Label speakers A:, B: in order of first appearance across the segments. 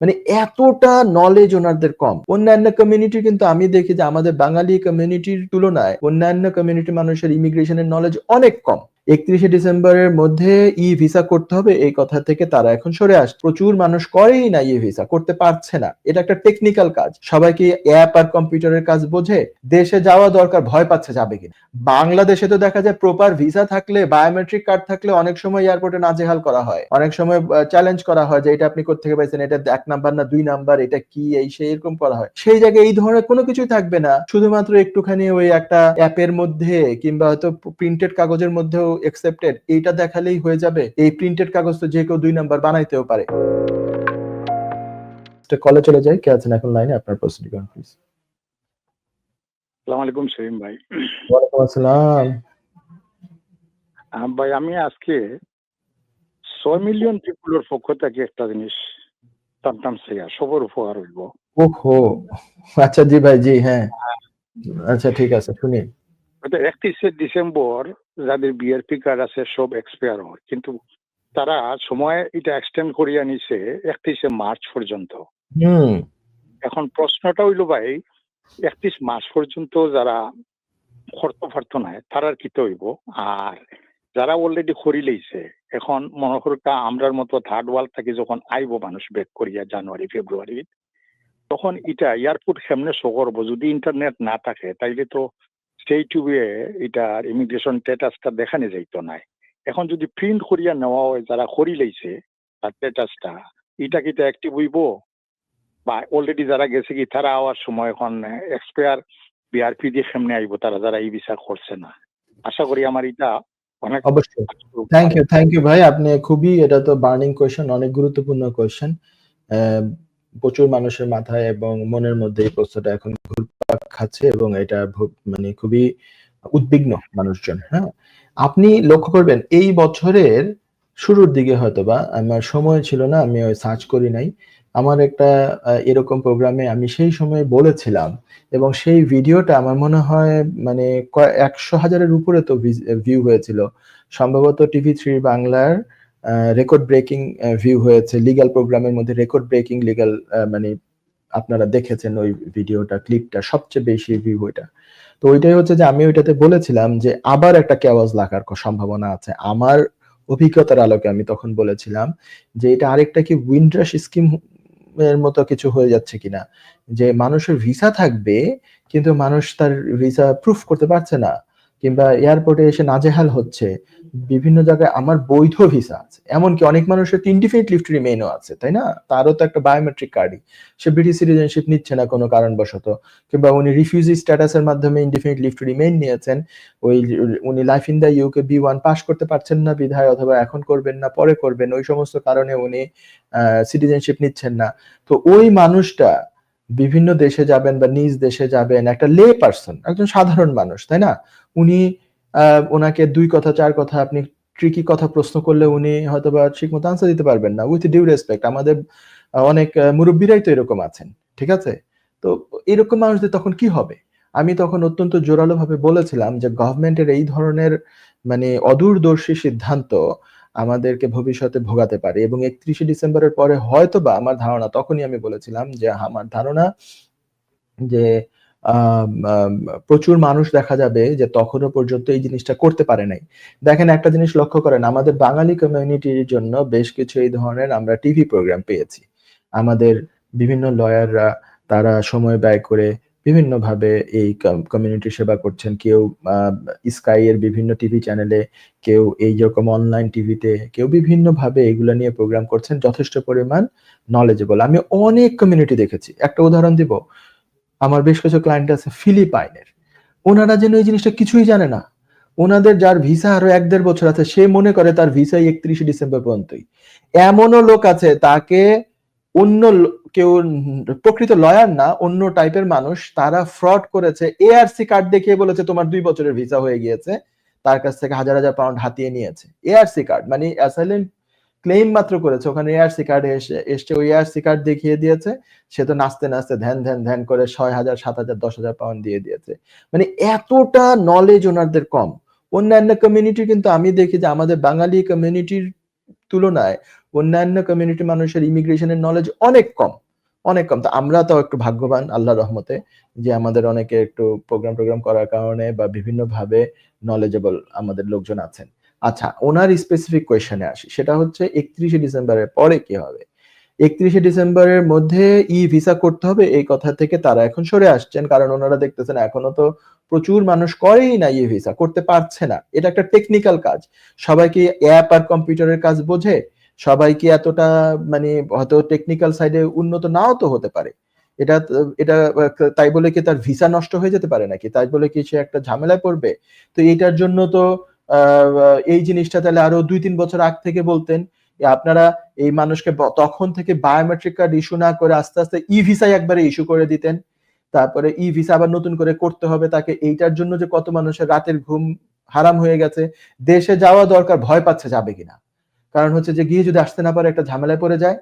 A: মানে এতটা নলেজ ওনাদের কম। অন্যান্য কমিউনিটি কিন্তু আমি দেখি যে আমাদের বাঙালি কমিউনিটির তুলনায় অন্যান্য কমিউনিটি মানুষের ইমিগ্রেশনের নলেজ অনেক কম। একত্রিশে ডিসেম্বরের মধ্যে ই ভিসা করতে হবে, এই কথা থেকে তারা এখন সরে আসছে প্রচুর মানুষ করেই না ই ভিসা, করতে পারছে না। এটা একটা টেকনিক্যাল কাজ। সবাইকে অ্যাপ আর কম্পিউটারের কাজ বোঝে? দেশে যাওয়া দরকার, ভয় পাচ্ছে, যাবে কিনা? বাংলাদেশে তো দেখা যায় প্রপার ভিসা থাকলে বায়োমেট্রিক কার্ড থাকলে অনেক সময় এয়ারপোর্টে নাজেহাল করা হয়। অনেক সময় চ্যালেঞ্জ করা হয় যে, এটা আপনি কোথেকে পাইছেন? এটা এক নাম্বার না দুই নাম্বার? এটা কি? এই সেই এরকম করা হয়। সেই জায়গায় এই ধরনের কোনো কিছুই থাকবে না। শুধুমাত্র একটুখানি ওই একটা অ্যাপের মধ্যে, কিংবা হয়তো প্রিন্টেড কাগজের মধ্যেও একসেপ্টেড এইটা দেখালেই হয়ে যাবে। এই প্রিন্টেড কাগজ তো যে কেউ দুই নাম্বার বানাইতেও পারে। কলে চলে যাই কে আছেন এখন লাইনে? আপনার প্রশ্নটি করুন প্লিজ
B: সালাম আলাইকুম সেলিম ভাই।
A: ওয়ালাইকুম আসসালাম।
B: ভাই আমি আজকে ছয় মিলিয়ন পিপুলের পক্ষ থেকে একটা জিনিস জানতাম সেয়া সবার উপকার হইব।
A: ওহো আচ্ছা জি ভাই জি হ্যাঁ। আচ্ছা ঠিক আছে শুনি।
B: এটা একত্রিশে ডিসেম্বর যাদের বিআরপি কার্ড আছে সব এক্সপায়ার হয়। কিন্তু তারা সময় এটা এক্সটেন্ড করিয়া নিছে একত্রিশে মার্চ পর্যন্ত। এখন প্রশ্নটা হইল ভাই একত্রিশ মার্চ পর্যন্ত যারা খরচ ফার্ত নাই তারার কি হইব আর যারা অলরেডি খরি লইছে এখন মনে করুকা আমরার মতো থার্ড ওয়ার্ল্ড থেকে যখন আইব মানুষ বেক করিয়া জানুয়ারি ফেব্রুয়ারি তখন এটা এয়ারপোর্ট সামনে শো করব যদি ইন্টারনেট না থাকে তাইলে তো সেই টুবে এটার ইমিগ্রেশন স্ট্যাটাসটা দেখানো যাইতো নাই। এখন যদি প্রিন্ট করিয়া নেওয়া হয় যারা করি লইছে তার স্ট্যাটাসটা এটা কি অ্যাক্টিভ হইব? বা অলরেডি যারা গেছে কি তারা আওয়ার সময় এখন এক্সপায়ার বিআরপি দিয়ে সামনে আইব তারা যারা এই বিচার করছে না। আশা করি আমার এটা অনেক
A: অবশ্যই থ্যাংক ইউ থ্যাংক ইউ ভাই। আপনি খুবই এটা তো বার্নিং কোয়েশ্চেন অনেক গুরুত্বপূর্ণ কোয়েশ্চেন প্রচুর মানুষের মাথায় এবং মনের মধ্যে এই প্রশ্নটা এখন ঘুরপাক খাচ্ছে এবং এটা মানে খুবই উদ্বিগ্ন মানুষজন হ্যাঁ? আপনি লক্ষ্য করবেন, এই বছরের শুরুর দিকে হয়তো বা আমার সময় ছিল না, আমি ওই সার্চ করি নাই। আমার একটা এরকম প্রোগ্রামে আমি সেই সময় বলেছিলাম এবং সেই ভিডিওটা আমার মনে হয় মানে একশো হাজারের উপরে তো ভিউ হয়েছিল। সম্ভবত টিভি থ্রি বাংলার রেকর্ড ব্রেকিং ভিউ হয়েছে। লিগ্যাল প্রোগ্রামের মধ্যে রেকর্ড ব্রেকিং লিগ্যাল মানে আপনারা দেখেছেন ওই ভিডিওটা ক্লিপটা সবচেয়ে বেশি ভিউ ওইটা। তো ওইটাই হচ্ছে যে আমি ওইটাতে বলেছিলাম যে আবার একটা কেওয়াজ লাগার সম্ভাবনা আছে। আমার অভিজ্ঞতার আলোকে আমি তখন বলেছিলাম যে এটা আরেকটা কি উইন্ড্রাশ স্কিম এর মতো কিছু হয়ে যাচ্ছে কিনা। যে মানুষের ভিসা থাকবে, কিন্তু মানুষ তার ভিসা প্রুফ করতে পারছে না। কিংবা এয়ারপোর্টে এসে নাজেহাল হচ্ছে, বিভিন্ন জায়গায় আমার বৈধ ভিসা আছে। এমনকি অনেক মানুষের ইনডিফিনিট লিফট রিমেইনও আছে, তাই না? তারও তো একটা বায়োমেট্রিক কার্ডই সে ব্রিটিশ সিটিজেনশিপ নিচ্ছে না কোনো কারণবশত। কিংবা উনি রিফিউজি স্ট্যাটাসের মাধ্যমে ইনডিফিনিট লিফট রিমেইন নিয়েছেন। ওই উনি life in the UK B one pass করতে পারছেন না বিধায়, অথবা এখন করবেন না, পরে করবেন। ওই সমস্ত কারণে উনি সিটিজেনশিপ নিচ্ছেন না। তো ওই মানুষটা বিভিন্ন দেশে যাবেন বা নিজ দেশে যাবেন, একটা লে পার্সন, একজন সাধারণ মানুষ, তাই না? উনি ওনাকে দুই কথা, চার কথা, আপনি ট্রিকি কথা প্রশ্ন করলে উনি হয়তো বা ঠিক মতো আনসার দিতে পারবেন না। উইথ ডিউ রেসপেক্ট আমাদের অনেক মুরব্বীরাই তো এরকম আছেন, ঠিক আছে? তো এরকম মানুষদের তখন কি হবে? আমি তখন অত্যন্ত জোরালো ভাবে বলেছিলাম যে গভর্নমেন্টের এই ধরনের মানে অদূরদর্শী সিদ্ধান্ত আমাদেরকে ভবিষ্যতে ভোগাতে পারে। এবং একত্রিশে ডিসেম্বরের পরে হয়তো বা আমার ধারণা, তখনই আমি বলেছিলাম যে আমার ধারণা যে প্রচুর মানুষ দেখা যাবে যে তখনও পর্যন্ত এই জিনিসটা করতে পারে নাই। দেখেন একটা জিনিস লক্ষ্য করেন, আমাদের বাঙালি কমিউনিটির জন্য বেশ কিছু এই ধরনের আমরা টিভি প্রোগ্রাম পেয়েছি। আমাদের বিভিন্ন লয়াররা তারা সময় ব্যয় করে বিভিন্ন ভাবে এই কমিউনিটি সেবা করছেন। কেউ স্কাই এর বিভিন্ন টিভি চ্যানেলে কেউ এই যেরকম অনলাইন টিভিতে কেউ বিভিন্ন ভাবে এগুলো নিয়ে প্রোগ্রাম করছেন, যথেষ্ট পরিমাণ নলেজেবল আমি অনেক কমিউনিটি দেখেছি। একটা উদাহরণ দিব। আমার বেশ কিছু ক্লায়েন্ট আছে ফিলিপাইনের। ওনারা যেন এই জিনিসটা কিছুই জানে না। ওনাদের যার ভিসা আরও এক দেড় বছর আছে, সে মনে করে তার ভিসা একত্রিশে ডিসেম্বর পর্যন্তই। এমনও লোক আছে, তাকে অন্য কেউ প্রকৃত লয়ার না, অন্য টাইপের মানুষ, তারা ফ্রড করেছে এআরসি কার্ড দেখিয়ে বলেছে তোমার দুই বছরের ভিসা হয়ে গিয়েছে, তার কাছ থেকে হাজার হাজার পাউন্ড হাতিয়ে নিয়েছে। এআরসি কার্ড মানে অ্যাসাইলেন্ট ক্লেম মাত্র করেছে, ওখানে এআরসি কার্ড এসে এসছে ওই এআরসি কার্ড দেখিয়ে দিয়েছে, সে তো নাচতে নাচতে ধ্যান ধ্যান ধ্যান করে ছয় হাজার, সাত হাজার, দশ হাজার পাউন্ড দিয়ে দিয়েছে। মানে এতটা নলেজ ওনাদের কম। অন্যান্য কমিউনিটি কিন্তু আমি দেখি যে আমাদের বাঙালি কমিউনিটির তুলনায় অন্যান্য কমিউনিটি মানুষের ইমিগ্রেশনের নলেজ অনেক কম অনেক কম। তো আমরা তো একটু ভাগ্যবান আল্লাহ রহমতে যে আমাদের অনেকে একটু প্রোগ্রাম টোগ্রাম করার কারণে বা বিভিন্নভাবে নলেজেবল আমাদের লোকজন আছেন। আচ্ছা ওনার স্পেসিফিক কোয়েশনে আসি। সেটা হচ্ছে একত্রিশে ডিসেম্বরের পরে কি হবে? একত্রিশে ডিসেম্বরের মধ্যে ই ভিসা করতে হবে, এই কথা থেকে তারা এখন সরে আসছেন। কারণ ওনারা দেখতেছেন এখনও তো প্রচুর মানুষ করেই না ই ভিসা, করতে পারছে না। এটা একটা টেকনিক্যাল কাজ। সবাই কি অ্যাপ আর কম্পিউটারের কাজ বোঝে? সবাই কি এতটা মানে হয়তো টেকনিক্যাল সাইডে উন্নত নাও তো হতে পারে। এটা এটা তাই বলে কি তার ভিসা নষ্ট হয়ে যেতে পারে নাকি? তাই বলে কি সে একটা ঝামেলায় পড়বে? তো এইটার জন্য তো এই জিনিসটা তাহলে আরও দুই তিন বছর আগ থেকে বলতেন। আপনারা এই মানুষকে তখন থেকে বায়োমেট্রিক কার্ড ইস্যু না করে আস্তে আস্তে ই ভিসাই একবারে ইস্যু করে দিতেন। তারপরে ই ভিসা আবার নতুন করে করতে হবে তাকে। এইটার জন্য যে কত মানুষের রাতের ঘুম হারাম হয়ে গেছে, দেশে যাওয়া দরকার, ভয় পাচ্ছে যাবে কিনা? কারণ হচ্ছে যে গিয়ে যদি আসতে না পারে, একটা ঝামেলায় পড়ে যায়।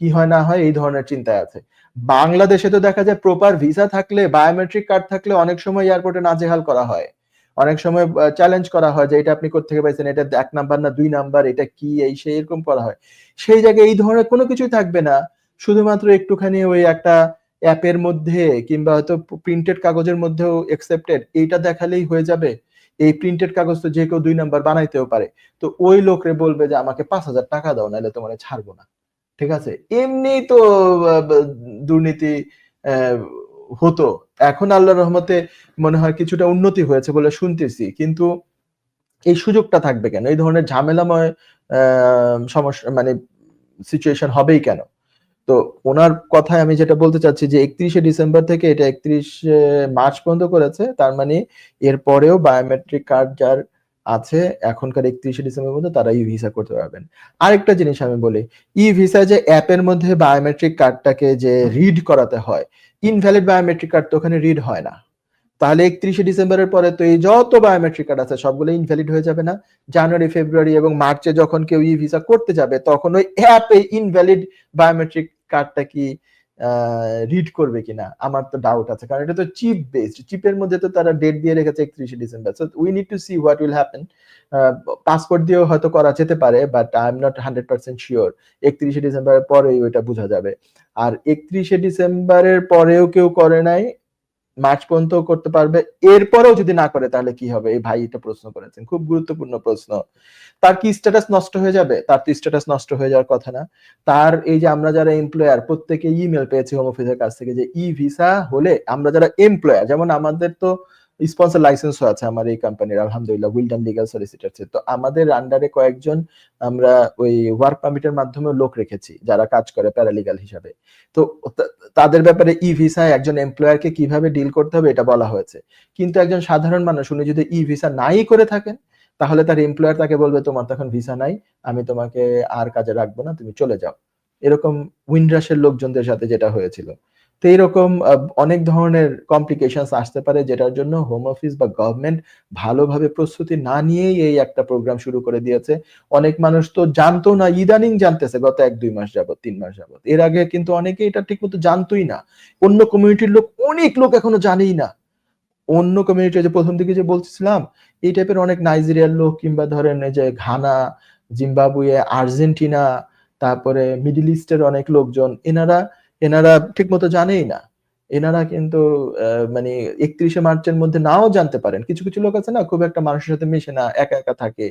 A: কি হয় না হয় এই ধরনের চিন্তায় আছে। বাংলাদেশে তো দেখা যায় প্রপার ভিসা থাকলে বায়োমেট্রিক কার্ড থাকলে অনেক সময় এয়ারপোর্টে নাজেহাল করা হয়। অনেক সময় চ্যালেঞ্জ করা হয় যে এটা আপনি কোথেকে পাইছেন, এটা এক নাম্বার না দুই নাম্বার, এটা কি, এই, সেই, এরকম করা হয়। সেই জায়গায় এই ধরনের কোনো কিছুই থাকবে না। শুধুমাত্র একটুখানি ওই একটা অ্যাপের মধ্যে কিংবা হয়তো প্রিন্টেড কাগজের মধ্যেও একসেপ্টেড এইটা দেখালেই হয়ে যাবে। এই প্রিন্টেড কাগজ তো যে কেউ দুই নাম্বার বানাইতেও পারে। তো ওই লোকরে বলবে যে, আমাকে পাঁচ হাজার টাকা দাও নাহলে তোমার ছাড়বো না। ঠিক আছে? এমনি তো দুর্নীতি হতো। এখন আল্লাহ রহমতে মনে হয় কিছুটা উন্নতি হয়েছে বলে শুনতেছি। কিন্তু এই সুযোগটা থাকবে কেন? এই ধরনের ঝামেলাময় সমস্যা মানে সিচুয়েশন হবেই কেন? তো ওনার কথায় আমি যেটা বলতে চাচ্ছি যে একত্রিশে ডিসেম্বর থেকে এটা একত্রিশে মার্চ পর্যন্ত করেছে। তার মানে এর পরেও বায়োমেট্রিক কার্ড যার আছে, এখনকার একত্রিশে ডিসেম্বর মধ্যে তারা ই ভিসা করতে পারবেন। আরেকটা জিনিস আমি বলি, ই ভিসা যে অ্যাপের মধ্যে বায়োমেট্রিক কার্ডটাকে যে রিড করাতে হয় ইনভ্যালিড বায়োমেট্রিক কার্ড তো ওখানে রিড হয় না। তাহলে একত্রিশে ডিসেম্বরের পরে তো এই যত বায়োমেট্রিক কার্ড আছে, সবগুলো ইনভ্যালিড হয়ে যাবে না। জানুয়ারি, ফেব্রুয়ারি এবং মার্চে যখন কেউ ই ভিসা করতে যাবে, তখন ওই অ্যাপে ইনভ্যালিড বায়োমেট্রিক কার্ডটা কি রিড করবে কিনা? আমার তো ডাউট আছে, কারণ এটা তো চিপ বেসড চিপের মধ্যে তো তারা ডেট দিয়ে রেখেছে একত্রিশে December so we need to see what will happen passport দিয়েও হয়তো করা যেতে পারে but I am not hundred percent sure একত্রিশে ডিসেম্বরের পরেই ওইটা বোঝা যাবে। আর একত্রিশে ডিসেম্বরের পরেও কেউ করে নাই মার্চ পর্যন্ত করতে পারবে। এরপরেও যদি না করে, তাহলে কি হবে? এই ভাই এটা প্রশ্ন করেছেন। খুব গুরুত্বপূর্ণ প্রশ্ন। তার কি স্ট্যাটাস নষ্ট হয়ে যাবে? তার তো স্ট্যাটাস নষ্ট হয়ে যাওয়ার কথা না। তার এই যে আমরা যারা এমপ্লয়ার প্রত্যেকে ইমেল পেয়েছি হোম অফিসের কাছ থেকে যে ই ভিসা হলে আমরা যারা এমপ্লয়ার যেমন আমাদের তো স্পন্সর লাইসেন্সও আছে আমার এই কোম্পানির আলহামদুলিল্লাহ উইলডন লিগাল সলিসিটার তো আমাদের আন্ডারে কয়েকজন আমরা ওই ওয়ার্ক পারমিটের মাধ্যমে লোক রেখেছি, যারা কাজ করে প্যারালিগাল হিসাবে। তো তাদের ব্যাপারে ই ভিসায় একজন এমপ্লয়ারকে কীভাবে ডিল করতে হবে এটা বলা হয়েছে। কিন্তু একজন সাধারণ মানুষ, উনি যদি ই ভিসা নাই করে থাকেন, তাহলে তার এমপ্লয়ার তাকে বলবে, তোমার তখন ভিসা নাই, আমি তোমাকে আর কাজে রাখব না, তুমি চলে যাও। এরকম উইন্ড্রাসের লোকজনদের সাথে যেটা হয়েছিল। তো এইরকম অনেক ধরনের কমপ্লিকেশনস আসতে পারে যেটার জন্য হোম অফিস বা গভর্নমেন্ট ভালোভাবে প্রস্তুতি না নিয়েই এই একটা প্রোগ্রাম শুরু করে দিয়েছে। অনেক মানুষ তো জানতো না, ইদানিং জানতেছে গত এক, দুই মাস যাবত তিন মাস যাবত এর আগে কিন্তু অনেকে এটা ঠিক মতো জানতোই না। অন্য কমিউনিটির লোক অনেক লোক এখনও জানেই না। অন্য কমিউনিটি যে প্রথম দিকে যে বলছিলাম, এই টাইপের অনেক নাইজেরিয়ার লোক কিংবা ধরেন যে ঘানা জিম্বাবুয়ে আর্জেন্টিনা তারপরে মিডিল ইস্টের অনেক লোকজন, এনারা এনারা ঠিক মতো জানেই না। এনারা কিন্তু মানে একত্রিশে মার্চের মধ্যে নাও জানতে পারেন। কিছু কিছু লোক আছে না, খুব একটা মানুষের সাথে মিশে না, একা একা থাকে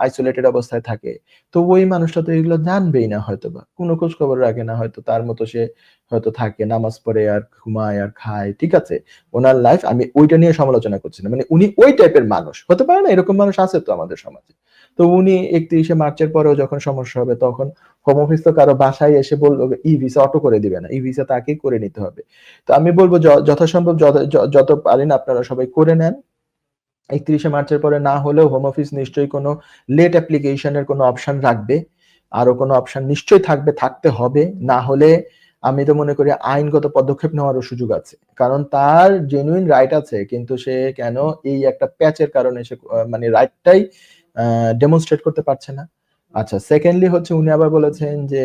A: আইসোলেটেড অবস্থায় থাকে। তো ওই মানুষটা তো এগুলো জানবেই না হয়তো বা কোনো খোঁজ খবর রাখে না হয়তো, তার মতো সে হয়তো থাকে, নামাজ পড়ে আর ঘুমায় আর খায়, ঠিক আছে? ওনার লাইফ আমি ওইটা নিয়ে সমালোচনা করছি না। মানে উনি ওই টাইপের মানুষ। হতে পারে না, এরকম মানুষ আছে তো আমাদের সমাজে। তো উনি একত্রিশে মার্চের পরেও যখন সমস্যা হবে, তখন হোম অফিস তো কারও বাসায় এসে বলল, ই ভিসা অটো করে দিবে না। ই ভিসা তাকেই করে নিতে হবে। তো আমি বলব যথাসম্ভব যত পারেন আপনারা সবাই করে নেন। একত্রিশে মার্চের পরে না হলেও হোম অফিস নিশ্চয়ই কোনো লেট অ্যাপ্লিকেশনের কোনো অপশন রাখবে। আরও কোনো অপশন নিশ্চয়ই থাকবে, থাকতে হবে। না হলে আমি তো মনে করি আইনগত পদক্ষেপ নেওয়ারও সুযোগ আছে। কারণ তার জেনুইন রাইট আছে, কিন্তু সে কেন এই একটা প্যাচের কারণে সে মানে রাইটটাই ডেমনস্ট্রেট করতে পারছে না। আচ্ছা সেকেন্ডলি হচ্ছে উনি আবার বলেছেন যে,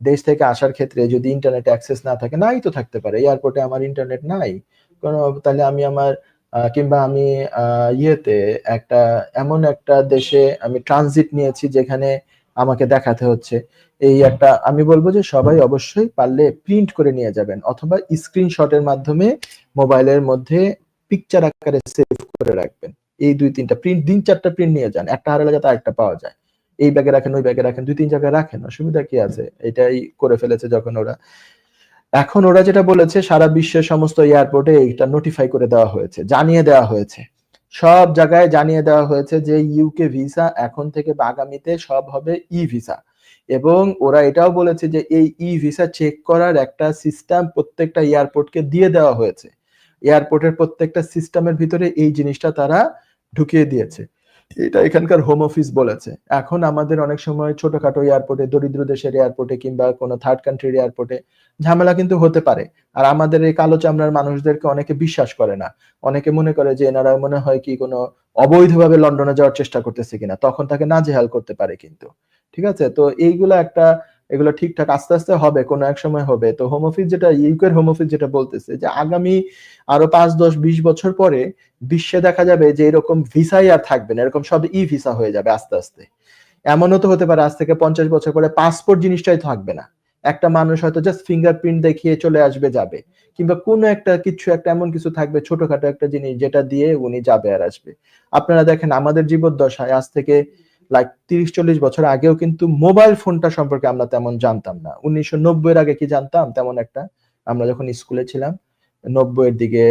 A: দেশ থেকে আসার ক্ষেত্রে যদি ইন্টারনেট অ্যাক্সেস না থাকে, নাই তো থাকতে পারে এয়ারপোর্টে আমার ইন্টারনেট নাই। কোনো, তাহলে আমি আমার কিংবা আমি ইয়েতে একটা, এমন একটা দেশে আমি ট্রানজিট নিয়েছি যেখানে আমাকে দেখাতে হচ্ছে। এই একটা, আমি বলব যে সবাই অবশ্যই পারলে প্রিন্ট করে নিয়ে যাবেন অথবা স্ক্রিনশটের মাধ্যমে মোবাইলের মধ্যে পিকচার আকারে সেভ করে রাখবেন। এই দুই তিনটা প্রিন্ট দিন চারটা প্রিন্ট নিয়ে যান, একটা হারালে যাতে আরেকটা পাওয়া যায়। এই ব্যাগে রাখেন, ওই ব্যাগে রাখেন, দুই তিন জায়গায় রাখেন, অসুবিধা কি আছে? এটাই করে ফেলেছে যখন ওরা। এখন ওরা যেটা বলেছে, সারা বিশ্বের সমস্ত এয়ারপোর্টে এইটা নোটিফাই করে দেওয়া হয়েছে, জানিয়ে দেওয়া হয়েছে। সব জায়গায় জানিয়ে দেওয়া হয়েছে যে ইউকে ভিসা এখন থেকে আগামীতে সব হবে ই ভিসা এবং ওরা এটাও বলেছে যে এই ই ভিসা চেক করার একটা সিস্টেম প্রত্যেকটা এয়ারপোর্টকে দিয়ে দেওয়া হয়েছে। এয়ারপোর্টের প্রত্যেকটা সিস্টেমের ভিতরে এই জিনিসটা তারা ঢুকিয়ে দিয়েছে। এটা এখানকার হোম অফিস বলেছে। এখন আমাদের অনেক সময় ছোটখাটো এয়ারপোর্টে দরিদ্র দেশের এয়ারপোর্টে কিংবা কোনো থার্ড কান্ট্রির এয়ারপোর্টে ঝামেলা কিন্তু হতে পারে। আর আমাদের এই কালো চামড়ার মানুষদেরকে অনেকে বিশ্বাস করে না। অনেকে মনে করে যে এনারা মনে হয় কি কোনো অবৈধভাবে লন্ডনে যাওয়ার চেষ্টা করতেছে কিনা, তখন তাকে না জেহাল করতে পারে কিন্তু। ঠিক আছে? তো এইগুলো একটা এগুলো ঠিকঠাক আস্তে আস্তে হবে, কোনো এক সময় হবে। তো হোম অফিস যেটা ইউকের হোম অফিস যেটা বলতেছে যে আগামী আরও পাঁচ, দশ, বিশ বছর পরে বিশ্বে দেখা যাবে যে এরকম ভিসাই আর থাকবে না, এরকম সব ই ভিসা হয়ে যাবে আস্তে আস্তে। এমনও তো হতে পারে আজ থেকে পঞ্চাশ বছর পরে পাসপোর্ট জিনিসটাই থাকবে না। একটা মানুষ হয়তো জাস্ট ফিঙ্গারপ্রিন্ট দেখিয়ে চলে আসবে, যাবে। কিংবা কোনো একটা কিছু, একটা এমন কিছু থাকবে, ছোটখাটো একটা জিনিস যেটা দিয়ে উনি যাবে আর আসবে। আপনারা দেখেন আমাদের জীবদ্দশায় আজ থেকে লাইক তিরিশ, চল্লিশ বছর আগেও কিন্তু মোবাইল ফোনটা সম্পর্কে আমরা তেমন জানতাম না। উনিশশো নব্বই আগে কি জানতাম? তেমন একটা। আমরা যখন স্কুলে ছিলাম, নব্বইয়ের দিকে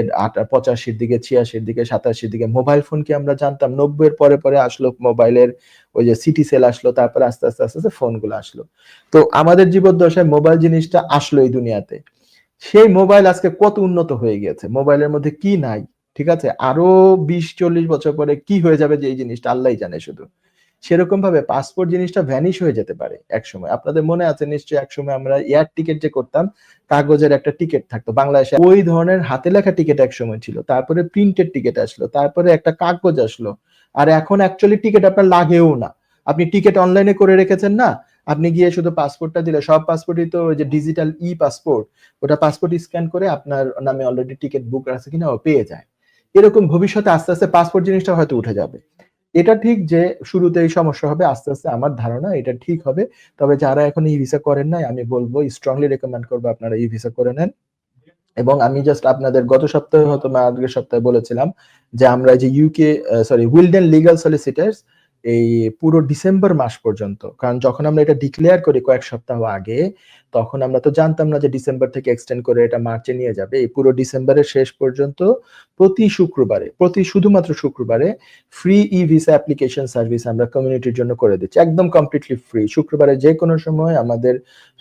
A: পঁচাশির দিকে, ছিয়াশির দিকে, সাতাশির দিকে মোবাইল ফোন কি আমরা জানতাম? নব্বইয়ের পরে পরে আসলো মোবাইলের ওই যে সিটি সেল আসলো, তারপরে আস্তে আস্তে আস্তে আস্তে ফোনগুলো আসলো। তো আমাদের জীবদ্দশায় মোবাইল জিনিসটা আসলো এই দুনিয়াতে। সেই মোবাইল আজকে কত উন্নত হয়ে গেছে মোবাইলের মধ্যে কি নাই? ঠিক আছে? আরও বিশ, চল্লিশ বছর পরে কি হয়ে যাবে যে এই জিনিসটা? আল্লাহ জানে শুধু। সেরকম ভাবে পাসপোর্ট জিনিসটা ভ্যানিশ হয়ে যেতে পারে একসময়। আপনাদের মনে আছে নিশ্চয়ই একসময় আমরা এয়ার টিকিট যে করতাম, কাগজের একটা টিকিট থাকতো। বাংলাদেশে ওই ধরনের হাতে লেখা টিকিট এক সময় ছিল। তারপরে প্রিন্টেড টিকিট আসলো, তারপরে একটা কাগজ আসলো। আর এখন অ্যাকচুয়ালি টিকিট আপনার লাগেও না। আপনি টিকিট অনলাইনে করে রেখেছেন না, আপনি গিয়ে শুধু পাসপোর্টটা দিলে, সব পাসপোর্টই তো যে ডিজিটাল ই পাসপোর্ট ওটা পাসপোর্ট স্ক্যান করে আপনার নামে অলরেডি টিকিট বুক আছে কিনা ও পেয়ে যায়। এরকম ভবিষ্যতে আস্তে আস্তে পাসপোর্ট জিনিসটা হয়তো উঠে যাবে। এটা ঠিক যে শুরুতে এই সমস্যা হবে, আস্তে আস্তে আমার ধারণা এটা ঠিক হবে। তবে যারা এখন ই ভিসা করেন নাই, আমি বলব স্ট্রংলি রেকমেন্ড করব আপনারা ই ভিসা করে নেন। এবং আমি জাস্ট আপনাদের গত সপ্তাহে হয়তো আগের সপ্তাহে বলেছিলাম যে আমরা যে UK sorry Wilden legal solicitors এই পুরো ডিসেম্বর মাস পর্যন্ত, কারণ যখন আমরা এটা ডিক্লেয়ার করি কয়েক সপ্তাহ আগে তখন আমরা তো জানতাম না যে ডিসেম্বর থেকে এক্সটেন্ড করে এটা মার্চে নিয়ে যাবে। এই পুরো ডিসেম্বরের শেষ পর্যন্ত প্রতি শুক্রবারে, প্রতি শুধুমাত্র শুক্রবারে free e visa application service আমরা কমিউনিটির জন্য করে দিচ্ছি। একদম কমপ্লিটলি ফ্রি শুক্রবারে যে কোনো সময় আমাদের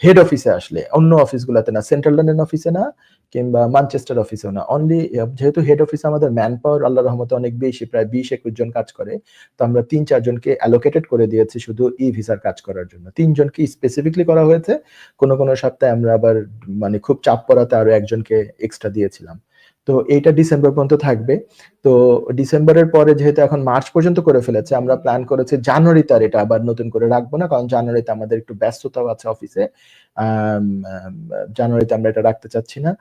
A: হেড অফিসে আসলে, অন্য অফিসগুলোতে না সেন্ট্রাল লন্ডন অফিসে না, কিংবা মানচেস্টার অফিসেও না। অনলি যেহেতু হেড অফিসে আমাদের ম্যান পাওয়ার আল্লাহ রহমতে অনেক বেশি, প্রায় বিশ, একুশ জন কাজ করে, তো আমরা তিন চারজনকে অ্যালোকেটেড করে দিয়েছি শুধু ই ভিসার কাজ করার জন্য। তিনজনকে স্পেসিফিকলি করা হয়েছে। কোনো কোনো সপ্তাহে আমরা আবার মানে খুব চাপ পড়াতে আরও একজনকে এক্সট্রা দিয়েছিলাম। তো এইটা ডিসেম্বর পর্যন্ত থাকবে। তো ডিসেম্বরের পরে যেহেতু এখন মার্চ পর্যন্ত করে ফেলেছে, আমরা প্ল্যান করেছি জানুয়ারিতে আর এটা আবার নতুন করে রাখব না, কারণ জানুয়ারিতে আমাদের একটু ব্যস্ততাও আছে অফিসে জানুয়ারিতে আমরা এটা রাখতে চাচ্ছি না।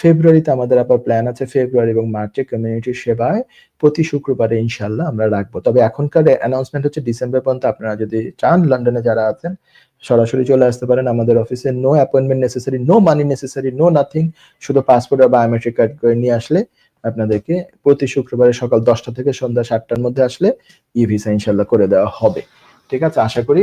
A: ফেব্রুয়ারিতে আমাদের আবার প্ল্যান আছে, ফেব্রুয়ারি এবং মার্চে কমিউনিটির সেবায় প্রতি শুক্রবারে ইনশাল্লাহ আমরা রাখব। তবে এখনকার অ্যানাউন্সমেন্ট হচ্ছে ডিসেম্বর পর্যন্ত আপনারা যদি চান, লন্ডনে যারা আছেন, সরাসরি চলে আসতে পারেন আমাদের অফিসে no appointment necessary no money necessary no nothing শুধু পাসপোর্ট আর বায়োমেট্রিক কার্ড করে নিয়ে আসলে আপনাদেরকে প্রতি শুক্রবারে সকাল দশটা থেকে সন্ধ্যা সাতটার মধ্যে আসলে ই ভিসা ইনশাল্লাহ করে দেওয়া হবে। ঠিক আছে, আশা করি